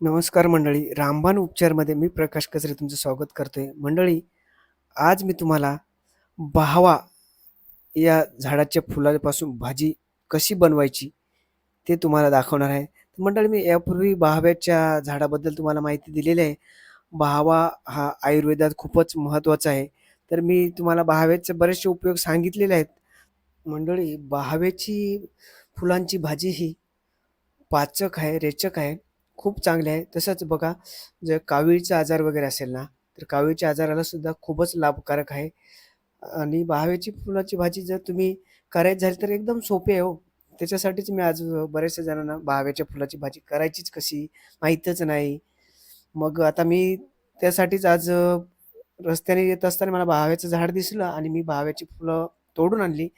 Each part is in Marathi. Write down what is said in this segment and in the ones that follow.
नमस्कार मंडळी. रामबाण उपचारमध्ये मी प्रकाश कचरे तुमचं स्वागत करतोय. मंडळी आज मी तुम्हाला बहावा या झाडाच्या फुलापासून भाजी कशी बनवायची ते तुम्हाला दाखवणार आहे. मंडळी मी यापूर्वी बहाव्याच्या झाडाबद्दल तुम्हाला माहिती दिलेली आहे. बहावा हा आयुर्वेदात खूपच महत्त्वाचा आहे. तर मी तुम्हाला बहाव्याचे बरेचसे उपयोग सांगितलेले आहेत. मंडळी बहाव्याची फुलांची भाजी ही पाचक आहे रेचक आहे. खूप चांगले आहे. तसंच बघा जर कावीळचा आजार वगैरे असेल ना तर कावीळच्या आजाराला सुद्धा खूपच लाभकारक आहे. आणि बहाव्याची फुलाची भाजी जर तुम्ही करायची झाली तर एकदम सोपी आहे हो. त्याच्यासाठीच मी आज बऱ्याचशा जणांना बहाव्याच्या फुलाची भाजी करायचीच कशी माहीतच नाही. मग आता मी त्यासाठीच आज रस्त्याने येत असताना मला बहाव्याचं झाड दिसलं आणि मी बहाव्याची फुलं तोडून आणली.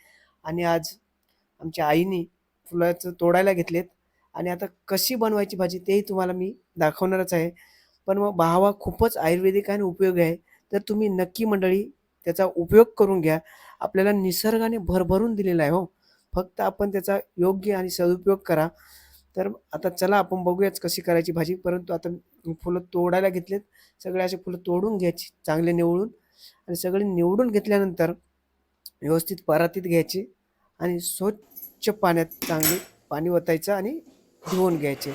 आणि आज आमच्या आईने फुलाचं तोडायला घेतलेत. आणि आता कशी बनवायची भाजी तेही तुम्हाला मी दाखवणारच आहे. पण मग भावा खूपच आयुर्वेदिक आणि उपयोगी आहे. तर तुम्ही नक्की मंडळी त्याचा उपयोग करून घ्या. आपल्याला निसर्गाने भरभरून दिलेला आहे हो. फक्त आपण त्याचा योग्य आणि सदुपयोग करा. तर आता चला आपण बघूयाच कशी करायची भाजी. परंतु आता फुलं तोडायला घेतलेत. सगळे असे फुलं तोडून घ्यायची चांगले निवडून आणि सगळे निवडून घेतल्यानंतर व्यवस्थित परातीत घ्यायची. आणि स्वच्छ पाण्यात चांगली पाणी ओतायचं आणि धुवून घ्यायचे.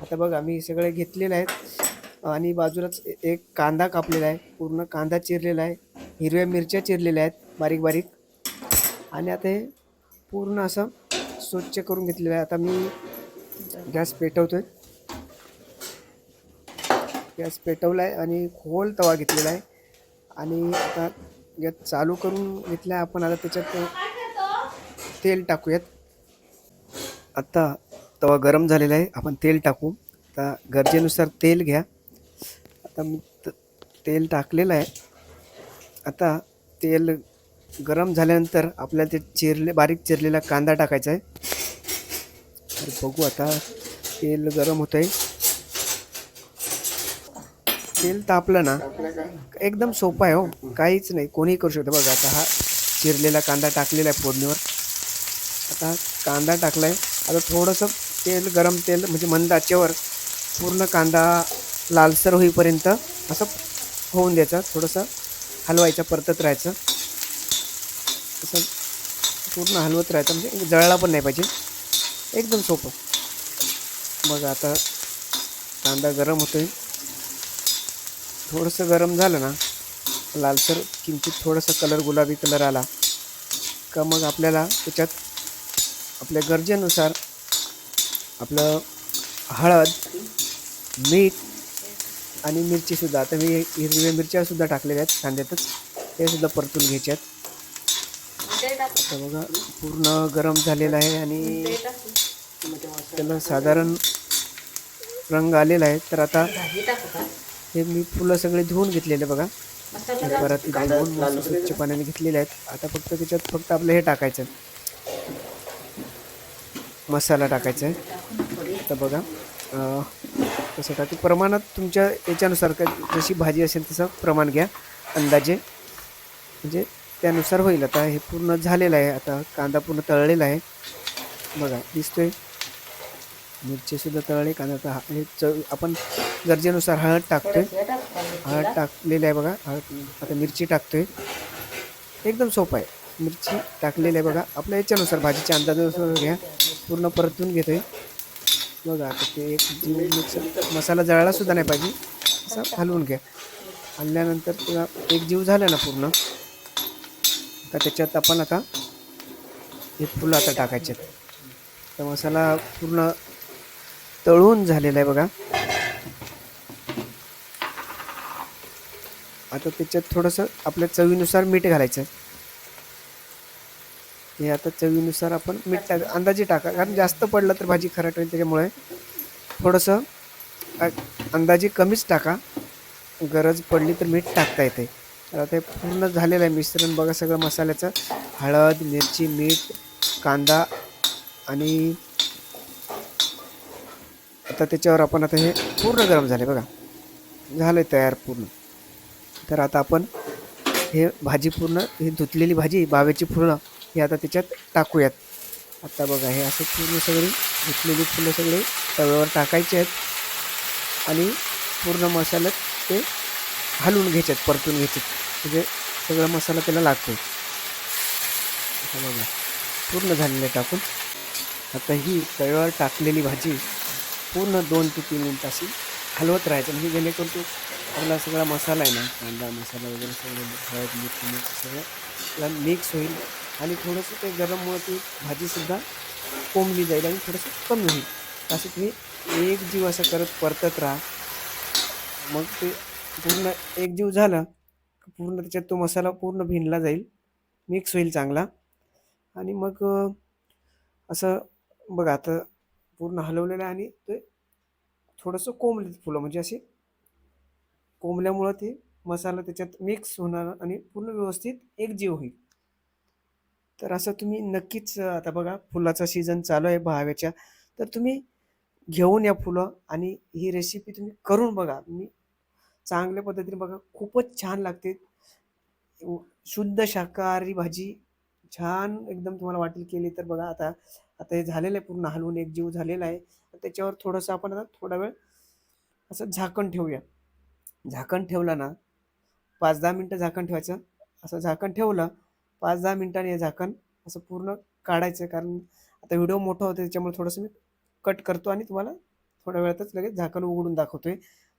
आता बघा मी सगळे घेतलेले आहेत. आणि बाजूलाच एक कांदा कापलेला आहे. पूर्ण कांदा चिरलेला आहे. हिरव्या मिरच्या चिरलेल्या आहेत बारीक बारीक. आणि आता हे पूर्ण असं स्वच्छ करून घेतलेलं आहे. आता मी गॅस पेटवतोय. गॅस पेटवला आहे आणि खोल तवा घेतलेला आहे. आणि आता गॅस चालू करून घेतला आहे आपण. आता त्याच्यात तेल टाकूयात. आता तवा गरम झालेला आहे. आपण तेल टाकू. आता गरजेनुसार तेल घ्या. आता मी तेल टाकलेलं आहे. आता तेल गरम झाल्यानंतर आपल्याला ते चिरले बारीक चिरलेला कांदा टाकायचा आहे. तर बघू आता तेल गरम होत आहे तेल तापलं ना एकदम सोपं आहे हो. काहीच नाही. कोणीही करू शकतो. बघा आता हा चिरलेला कांदा टाकलेला आहे फोडणीवर. आता कांदा टाकला आहे आता थोडंसं तेल गरम तेल म्हणजे मंद आचेवर पूर्ण कांदा लालसर होईपर्यंत असं होऊन द्यायचं. थोडंसं हलवायचं परतत राहायचं. असं पूर्ण हलवत राहायचं. म्हणजे जळला पण नाही पाहिजे. एकदम सोपं. बघा आता कांदा गरम होतो आहे थोडंसं गरम झालं ना लालसर किंचित थोडंसं कलर गुलाबी कलर आला का मग आपल्याला त्याच्यात आपल्या गरजेनुसार आपलं हळद मीठ आणि मिरचीसुद्धा. आता मी हिरव्या मिरच्यासुद्धा टाकलेल्या आहेत कांद्यातच. सुद्धा परतून घ्यायच्यात आता बघा पूर्ण गरम झालेलं आहे आणि त्याला साधारण रंग आलेला आहे. तर आता हे मी फुलं सगळे धुवून घेतलेले बघा. परत धुवून स्वच्छ पाण्याने घेतलेले आहेत. आता फक्त त्याच्यात फक्त आपलं हे टाकायचं मसाला टाकायचा आहे. आता बघा. तसं का ते प्रमाणात तुमच्या याच्यानुसार का जशी भाजी असेल तसं प्रमाण घ्या अंदाजे. म्हणजे त्यानुसार होईल. आता हे पूर्ण झालेलं आहे. आता कांदा पूर्ण तळलेला आहे. बघा दिसतोय. मिरचीसुद्धा तळले कांदा तर हा- हे चव आपण गरजेनुसार हळद टाकतोय. हळद टाकलेली आहे बघा. हळद आता मिरची टाकतोय. एकदम सोपं आहे. मिरची टाकलेली आहे बघा. आपल्या याच्यानुसार भाजीच्या अंदाजानुसार घ्या. पूर्ण परतून घेतोय. बघा आता ते एक जीव मिक्स मसाला जळालासुद्धा नाही पाहिजे. असं हलवून घ्या. हलल्यानंतर तुला एक जीव झाला ना पूर्ण आता त्याच्यात आपण आता हे फुलं आता टाकायचे तर मसाला पूर्ण तळून झालेला आहे बघा. आता त्याच्यात थोडंसं आपल्या चवीनुसार मीठ घालायचं हे आता चवीनुसार आपण मीठ टाक अंदाजे टाका. कारण जास्त पडलं तर भाजी खराट होईल त्याच्यामुळे. थोडंसं अंदाजे कमीच टाका. गरज पडली तर मीठ टाकता येते. तर आता हे पूर्ण झालेलं आहे मिश्रण. बघा सगळं मसाल्याचं. हळद मिरची मीठ कांदा आणि आता त्याच्यावर आपण आता हे पूर्ण गरम झाले बघा. झालं तयार पूर्ण. तर आता आपण हे भाजी पूर्ण ही धुतलेली भाजी बावेची फुलं हे आता त्याच्यात टाकूयात. आता बघा हे असं पूर्ण सगळी घेतलेली फुलं सगळे तव्यावर टाकायचे आहेत आणि पूर्ण मसाल्यात ते हलवून घ्यायच्यात परतून घ्यायचे म्हणजे सगळा मसाला त्याला लागतो आता बघा पूर्ण झालेलं टाकून. आता ही तव्यावर टाकलेली भाजी पूर्ण दोन ते तीन मिनटं अशी हलवत राहायचं. म्हणजे जेणेकरून तो आपला सगळा मसाला आहे ना कांदा मसाला वगैरे सगळं हळद मीठ सगळं त्याला मिक्स होईल. आणि थोडंसं ते गरममुळे ती भाजीसुद्धा कोंबली जाईल आणि थोडंसं कमी होईल. असं तुम्ही एक जीव असं करत परतत राहा. मग ते पूर्ण एक जीव झाला पूर्ण त्याच्यात तो मसाला पूर्ण भिनला जाईल. मिक्स होईल चांगला. आणि मग असं बघा आता पूर्ण हलवलेलं आहे आणि ते थोडंसं कोंबले फुलं म्हणजे असे कोंबल्यामुळं ते मसाला त्याच्यात मिक्स होणार आणि पूर्ण व्यवस्थित एक जीव होईल. तर असं तुम्ही नक्कीच आता बघा फुलाचा सीझन चालू आहे बहाव्याच्या तर तुम्ही घेऊन या फुलं आणि ही रेसिपी तुम्ही करून बघा. तुम्ही चांगल्या पद्धतीने बघा खूपच छान लागते. शुद्ध शाकाहारी भाजी छान एकदम तुम्हाला वाटेल केली तर बघा. आता आता हे झालेलं आहे पूर्ण हलवून एक जीव झालेला आहे. त्याच्यावर थोडंसं आपण आता थोडा वेळ असं झाकण ठेवूया. झाकण ठेवलं ना पाच दहा मिनटं झाकण ठेवायचं. असं झाकण ठेवलं पाच दहा मिनटांनी हे झाकण असं पूर्ण काढायचं कारण आता व्हिडिओ मोठा होतो त्याच्यामुळे थोडंसं मी कट करतो आणि तुम्हाला थोड्या वेळातच लगेच झाकण उघडून दाखवतोय.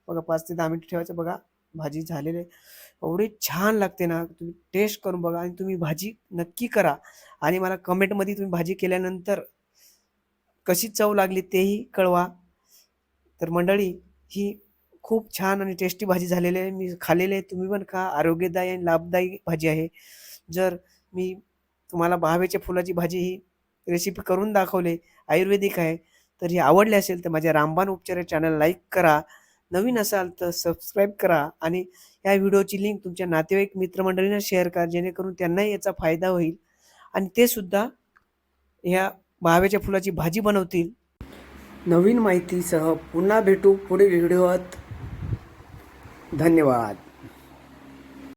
बघा पाच ते दहा मिनिटं ठेवायचं. बघा भाजी झालेली आहे. एवढी छान लागते ना. तुम्ही टेस्ट करून बघा आणि तुम्ही भाजी नक्की करा. आणि मला कमेंटमध्ये तुम्ही भाजी केल्यानंतर कशी चव लागली तेही कळवा. तर मंडळी ही खूप छान आणि टेस्टी भाजी झालेली आहे. मी खालेले आहे. तुम्ही पण खा. आरोग्यदायी आणि लाभदायी भाजी आहे. जर मी तुम्हाला बहाव्याच्या फुलाची भाजी ही रेसिपी करून दाखवले आयुर्वेदिक आहे तर ही आवडली असेल तर माझ्या रामबाण उपचार या चॅनल लाईक करा. नवीन असाल तर सबस्क्राईब करा आणि या व्हिडिओची लिंक तुमच्या नातेवाईक मित्रमंडळींना शेअर करा जेणेकरून त्यांनाही याचा फायदा होईल. आणि ते सुद्धा ह्या बहाव्याच्या फुलाची भाजी बनवतील. नवीन माहितीसह पुन्हा भेटू पुढील व्हिडिओत धन्यवाद.